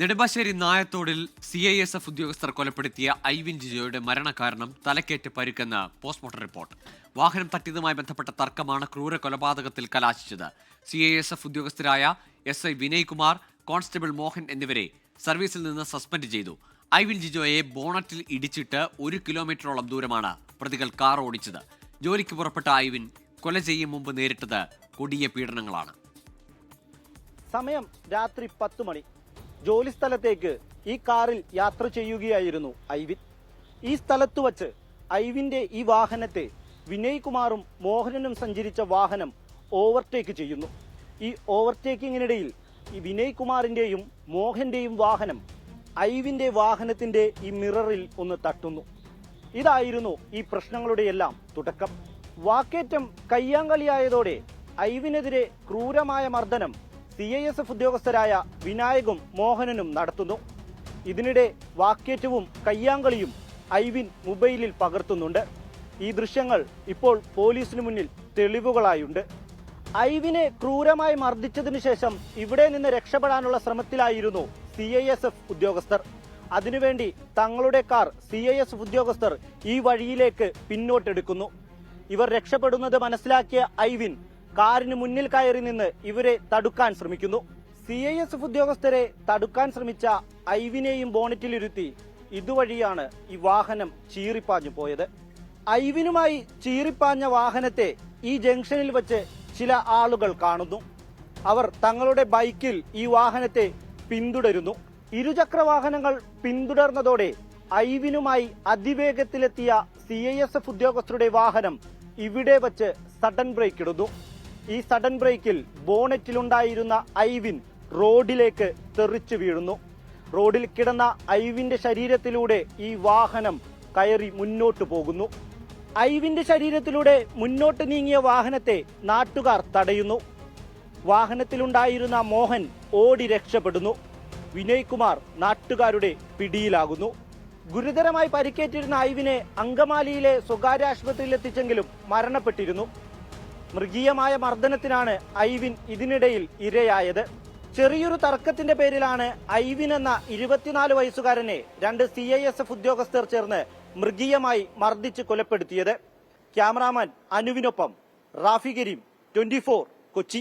നെടുമ്പാശ്ശേരി നായത്തോടിൽ C I S F ഉദ്യോഗസ്ഥർ കൊലപ്പെടുത്തിയ ഐവിൻ ജിജോയുടെ മരണകാരണം തലക്കേറ്റ് പരുക്കെന്ന് പോസ്റ്റ്മോർട്ടം റിപ്പോർട്ട്. വാഹനം തട്ടിയതുമായി ബന്ധപ്പെട്ട തർക്കമാണ് ക്രൂര കൊലപാതകത്തിൽ കലാശിച്ചത്. C I S F ഉദ്യോഗസ്ഥരായ S I Vinay Kumar constable Mohan എന്നിവരെ സർവീസിൽ നിന്ന് സസ്പെൻഡ് ചെയ്തു. ഐവിൻ ജിജോയെ ബോണറ്റിൽ ഇടിച്ചിട്ട് ഒരു കിലോമീറ്ററോളം ദൂരമാണ് പ്രതികൾ കാർ ഓടിച്ചത്. ജോലിക്ക് പുറപ്പെട്ട ഐവിൻ കൊല ചെയ്യും മുമ്പ് നേരിട്ടത് കൊടിയ പീഡനങ്ങളാണ്. സമയം രാത്രി പത്ത് മണി. ജോലി സ്ഥലത്തേക്ക് ഈ കാറിൽ യാത്ര ചെയ്യുകയായിരുന്നു ഐവിൻ. ഈ സ്ഥലത്ത് വച്ച് ഐവിന്റെ ഈ വാഹനത്തെ വിനയ് കുമാറും മോഹനനും സഞ്ചരിച്ച വാഹനം ഓവർടേക്ക് ചെയ്യുന്നു. ഈ ഓവർടേക്കിങ്ങിനിടയിൽ ഈ വിനയ് കുമാറിന്റെയും മോഹന്റെയും വാഹനം ഐവിന്റെ വാഹനത്തിന്റെ ഈ മിററിൽ ഒന്ന് തട്ടുന്നു. ഇതായിരുന്നു ഈ പ്രശ്നങ്ങളുടെ എല്ലാം തുടക്കം. വാക്കേറ്റം കയ്യാങ്കളിയായതോടെ ഐവിനെതിരെ ക്രൂരമായ മർദ്ദനം സി ഐ എസ് എഫ് ഉദ്യോഗസ്ഥരായ വിനായകും മോഹനനും നടത്തുന്നു. ഇതിനിടെ വാക്കേറ്റവും കയ്യാങ്കളിയും ഐവിൻ മൊബൈലിൽ പകർത്തുന്നുണ്ട്. ഈ ദൃശ്യങ്ങൾ ഇപ്പോൾ പോലീസിനു മുന്നിൽ തെളിവുകളായുണ്ട്. ഐവിനെ ക്രൂരമായി മർദ്ദിച്ചതിനു ശേഷം ഇവിടെ നിന്ന് രക്ഷപ്പെടാനുള്ള ശ്രമത്തിലായിരുന്നു സി ഐ എസ് എഫ് ഉദ്യോഗസ്ഥർ. അതിനുവേണ്ടി തങ്ങളുടെ car C I S F ഉദ്യോഗസ്ഥർ ഈ വഴിയിലേക്ക് പിന്നോട്ടെടുക്കുന്നു. ഇവർ രക്ഷപ്പെടുന്നത് മനസ്സിലാക്കിയ ഐവിൻ കാറിന് മുന്നിൽ കയറി നിന്ന് ഇവരെ തടുക്കാൻ ശ്രമിക്കുന്നു. സി ഐ എസ് എഫ് ഉദ്യോഗസ്ഥരെ തടുക്കാൻ ശ്രമിച്ച ഐവിനെയും ബോണറ്റിലിരുത്തി ഇതുവഴിയാണ് ഈ വാഹനം ചീറിപ്പാഞ്ഞു പോയത്. ഐവിനുമായി ചീറിപ്പാഞ്ഞ വാഹനത്തെ ഈ ജംഗ്ഷനിൽ വെച്ച് ചില ആളുകൾ കാണുന്നു. അവർ തങ്ങളുടെ ബൈക്കിൽ ഈ വാഹനത്തെ പിന്തുടരുന്നു. ഇരുചക്ര വാഹനങ്ങൾ പിന്തുടർന്നതോടെ ഐവിനുമായി അതിവേഗത്തിലെത്തിയ സി ഐ എസ് എഫ് ഉദ്യോഗസ്ഥരുടെ വാഹനം ഇവിടെ വച്ച് സഡൻ ബ്രേക്ക് ഇടുന്നു ഈ സഡൻ ബ്രേക്കിൽ ബോണറ്റിലുണ്ടായിരുന്ന ഐവിൻ റോഡിലേക്ക് തെറിച്ചു വീഴുന്നു. റോഡിൽ കിടന്ന ഐവിന്റെ ശരീരത്തിലൂടെ ഈ വാഹനം കയറി മുന്നോട്ട് പോകുന്നു. ഐവിന്റെ ശരീരത്തിലൂടെ മുന്നോട്ട് നീങ്ങിയ വാഹനത്തെ നാട്ടുകാർ തടയുന്നു. വാഹനത്തിലുണ്ടായിരുന്ന മോഹൻ ഓടി രക്ഷപ്പെടുന്നു. വിനയ് കുമാർ നാട്ടുകാരുടെ പിടിയിലാകുന്നു. ഗുരുതരമായി പരിക്കേറ്റിരുന്ന ഐവിനെ അങ്കമാലിയിലെ സ്വകാര്യ ആശുപത്രിയിൽ എത്തിച്ചെങ്കിലും മരണപ്പെട്ടിരുന്നു. മൃഗീയമായ മർദ്ദനത്തിനാണ് ഐവിൻ ഇതിനിടയിൽ ഇരയായത്. ചെറിയൊരു തർക്കത്തിന്റെ പേരിലാണ് ഐവിൻ എന്ന ഇരുപത്തിനാല് വയസ്സുകാരനെ രണ്ട് സി ഐ എസ് എഫ് ഉദ്യോഗസ്ഥർ ചേർന്ന് മൃഗീയമായി മർദ്ദിച്ച് കൊലപ്പെടുത്തിയത്. ക്യാമറാമാൻ അനുവിനൊപ്പം റാഫി കരീം ട്വന്റി കൊച്ചി.